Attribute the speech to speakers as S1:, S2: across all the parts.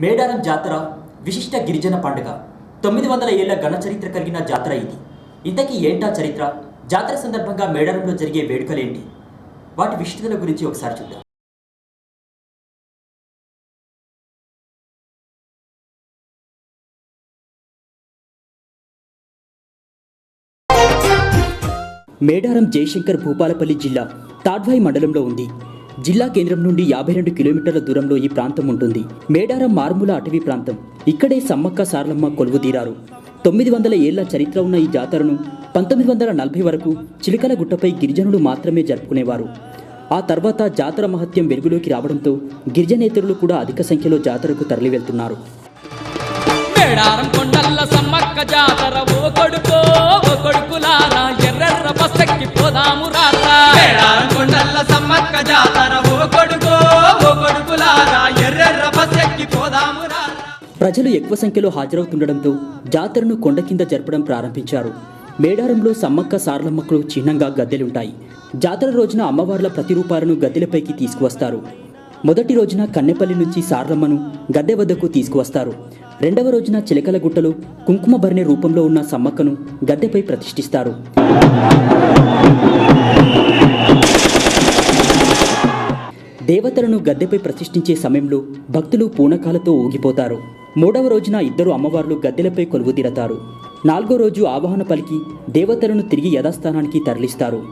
S1: మేడారం జాతర విశిష్ట గిరిజన పండుగ. తొమ్మిది వందల ఏళ్ళ ఘన చరిత్ర కలిగిన జాతర ఇది. ఇంతకీ ఏంటా చరిత్ర? జాతర సందర్భంగా మేడారంలో జరిగే వేడుకలేంటి? వాటి విశిష్టతల గురించి ఒకసారి చూద్దాం. మేడారం జయశంకర్ భూపాలపల్లి జిల్లా తాడ్వాయి మండలంలో ఉంది. జిల్లా కేంద్రం నుండి యాభై రెండు కిలోమీటర్ల దూరంలో ఈ ప్రాంతం ఉంటుంది. మేడారం మారుమూల అటవీ ప్రాంతం. ఇక్కడే సమ్మక్క సారలమ్మ కొలువుదీరారు తొమ్మిది వందల ఏళ్ళ చరిత్ర ఉన్న ఈ జాతరను పంతొమ్మిది వందల నలభై వరకు చిలుకల గుట్టపై గిరిజనులు మాత్రమే జరుపుకునేవారు. ఆ తర్వాత జాతర మహత్యం వెలుగులోకి రావడంతో గిరిజనేతరులు కూడా అధిక సంఖ్యలో జాతరకు తరలి వెళ్తున్నారు
S2: మేడారం కొండల్ల సమ్మక్క జాతర ఓ కొడుకో ఓ కొడుకులారా ఎర్రెర్ర బస్సెక్కి పోదాము రారా
S3: మేడారం కొండల్ల సమ్మక్క జాతర ఓ కొడుకో ఓ కొడుకులారా ఎర్రెర్ర బస్సెక్కి పోదాము
S1: ప్రజలు ఎక్కువ సంఖ్యలో హాజరవుతుండడంతో జాతరను కొండ కింద జరపడం ప్రారంభించారు. మేడారంలో సమ్మక్క సారలమ్మకు చిహ్నంగా గద్దెలుంటాయి. జాతర రోజున అమ్మవార్ల ప్రతిరూపాలను గద్దెలపైకి తీసుకువస్తారు. మొదటి రోజున కన్నెపల్లి నుంచి సారలమ్మను గద్దె వద్దకు తీసుకువస్తారు. రెండవ రోజున చిలకల గుట్టలో కుంకుమ భరణి రూపంలో ఉన్న సమ్మక్కను గద్దెపై ప్రతిష్ఠిస్తారు. దేవతలను గద్దెపై ప్రతిష్ఠించే సమయంలో భక్తులు పూనకాలతో ఊగిపోతారు. మూడవ రోజున ఇద్దరు అమ్మవార్లు గద్దెలపై కొలువు తీరతారు. నాలుగో రోజు ఆవాహన పలికి దేవతలను తిరిగి యథాస్థానానికి తరలిస్తారు.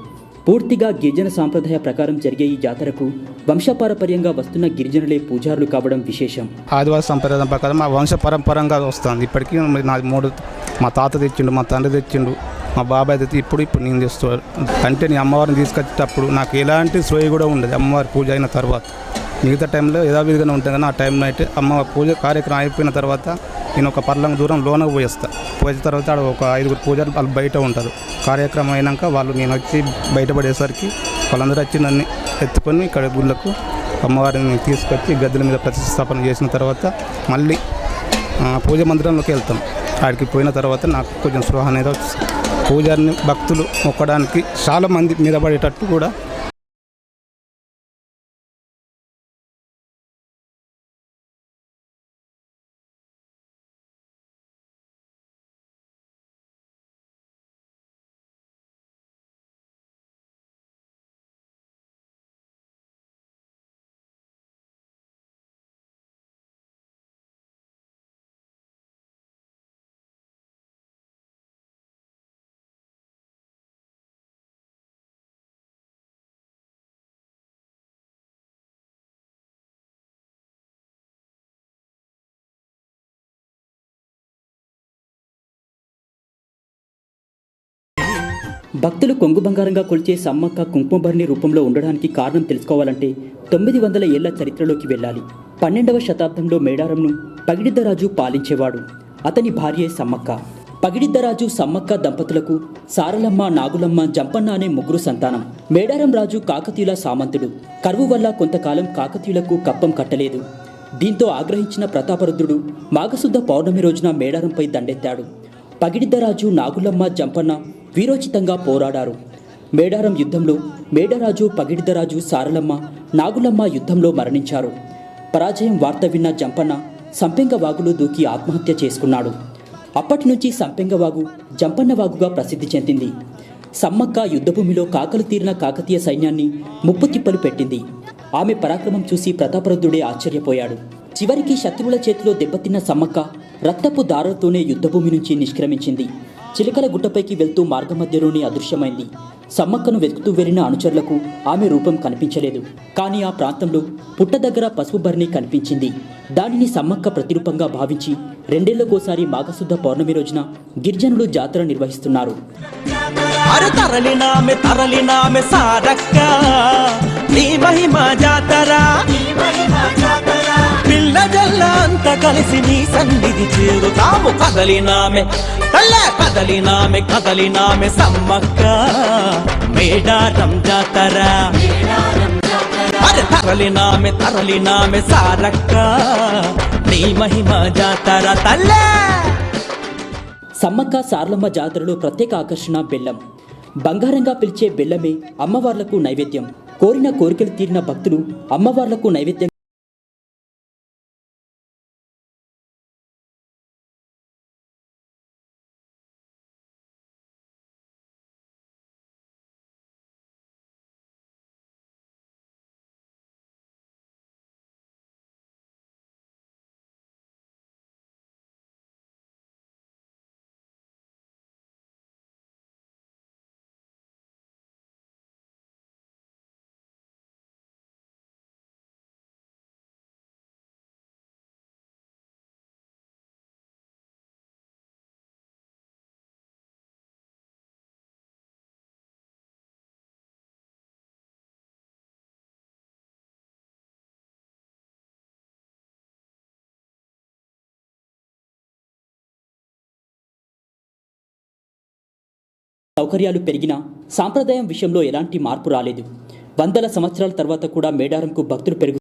S1: పూర్తిగా గిరిజన సాంప్రదాయ ప్రకారం జరిగే ఈ జాతరకు వంశపారపర్యంగా వస్తున్న గిరిజనులే పూజారులు కావడం విశేషం.
S4: ఆదివాసి సంప్రదాయం ప్రకారం మా వంశ పరంపరంగా వస్తుంది. ఇప్పటికీ మరి మూడు మా తాత తెచ్చిండు మా తండ్రి తెచ్చిండు. మా బాబాయ్ అయితే ఇప్పుడు ఇప్పుడు నేను చేస్తాను అంటే నీ అమ్మవారిని తీసుకొచ్చేటప్పుడు నాకు ఎలాంటి సోయి కూడా ఉండదు అమ్మవారి పూజ అయిన తర్వాత. మిగతా టైంలో యథావిధిగానే ఉంటుంది కానీ ఆ టైంలో అయితే అమ్మ పూజ కార్యక్రమం అయిపోయిన తర్వాత నేను ఒక పర్లంగ దూరం లోనకు పోయేస్తా. పోయిన తర్వాత ఆడ ఒక ఐదుగురు పూజలు వాళ్ళు బయట ఉంటారు. కార్యక్రమం అయినాక వాళ్ళు నేను వచ్చి బయటపడేసరికి వాళ్ళందరూ వచ్చి నన్ను ఎత్తుకొని ఇక్కడ గుళ్ళకు అమ్మవారిని తీసుకొచ్చి గద్దెల మీద ప్రతిష్టాపన చేసిన తర్వాత మళ్ళీ పూజ మందిరంలోకి వెళ్తాం. ఆడికి పోయిన తర్వాత నాకు కొంచెం స్పృహ అనేది వచ్చింది పూజారిని భక్తులు మొక్కడానికి చాలా మంది మీద పడేటట్టు కూడా
S1: భక్తులు కొంగు బంగారంగా కొలిచే సమ్మక్క కుంకుమభరణి రూపంలో ఉండడానికి కారణం తెలుసుకోవాలంటే తొమ్మిది వందల ఏళ్ళ చరిత్రలోకి వెళ్ళాలి. పన్నెండవ శతాబ్దంలో మేడారంను పగిడిద్దరాజు పాలించేవాడు. అతని భార్యే సమ్మక్క. పగిడిద్దరాజు సమ్మక్క దంపతులకు సారలమ్మ నాగులమ్మ జంపన్న అనే ముగ్గురు సంతానం. మేడారం రాజు కాకతీయుల సామంతుడు. కరువు వల్ల కొంతకాలం కాకతీయులకు కప్పం కట్టలేదు. దీంతో ఆగ్రహించిన ప్రతాపరుద్రుడు మాఘశుద్ధ పౌర్ణమి రోజున మేడారంపై దండెత్తాడు. పగిడిద్దరాజు నాగులమ్మ జంపన్న వీరోచితంగా పోరాడారు. మేడారం యుద్ధంలో మేడరాజు పగిడిదరాజు సారలమ్మ నాగులమ్మ యుద్ధంలో మరణించారు. పరాజయం వార్త విన్న జంపన్న సంపెంగవాగులో దూకి ఆత్మహత్య చేసుకున్నాడు. అప్పటి నుంచి సంపెంగవాగు జంపన్నవాగుగా జంపన్న వాగుగా ప్రసిద్ధి చెందింది. సమ్మక్క యుద్ధభూమిలో కాకలు తీరిన కాకతీయ సైన్యాన్ని ముప్పు తిప్పలు పెట్టింది. ఆమె పరాక్రమం చూసి ప్రతాపరుద్రుడే ఆశ్చర్యపోయాడు. చివరికి శత్రువుల చేతిలో దెబ్బతిన్న సమ్మక్క రక్తపు దారులతోనే యుద్ధభూమి నుంచి నిష్క్రమించింది. చిలకల గుట్టపైకి వెళ్తూ మార్గమధ్యలోనే అదృశ్యమైంది. సమ్మక్కను వెతుకుతూ వెళ్ళిన అనుచరులకు ఆమె రూపం కనిపించలేదు. కానీ ఆ ప్రాంతంలో పుట్ట దగ్గర పసుపు భరణి కనిపించింది. దానిని సమ్మక్క ప్రతిరూపంగా భావించి రెండేళ్ళకోసారి మాఘశుద్ధ పౌర్ణమి రోజున గిరిజనులు జాతర నిర్వహిస్తున్నారు.
S3: కలిసి నీ సన్నిధి చేరుతాము. కదలినామె తల్ల కదలినామె కదలినామె సమ్మక్క. మేడారం జాతర. అరే తరలినామె తరలినామె సారక్క. నీ మహిమ జాతర తల్లే.
S1: సమ్మక్క సార్లమ్మ జాతరలో ప్రత్యేక ఆకర్షణ బెల్లం. బంగారంగా పిలిచే బెల్లమే అమ్మవార్లకు నైవేద్యం. కోరిన కోరికలు తీరిన భక్తులు అమ్మవార్లకు నైవేద్యం సౌకర్యాలు పెరిగినా సాంప్రదాయం విషయంలో ఎలాంటి మార్పు రాలేదు. వందల సంవత్సరాల తర్వాత కూడా మేడారంకు భక్తులు పెరుగు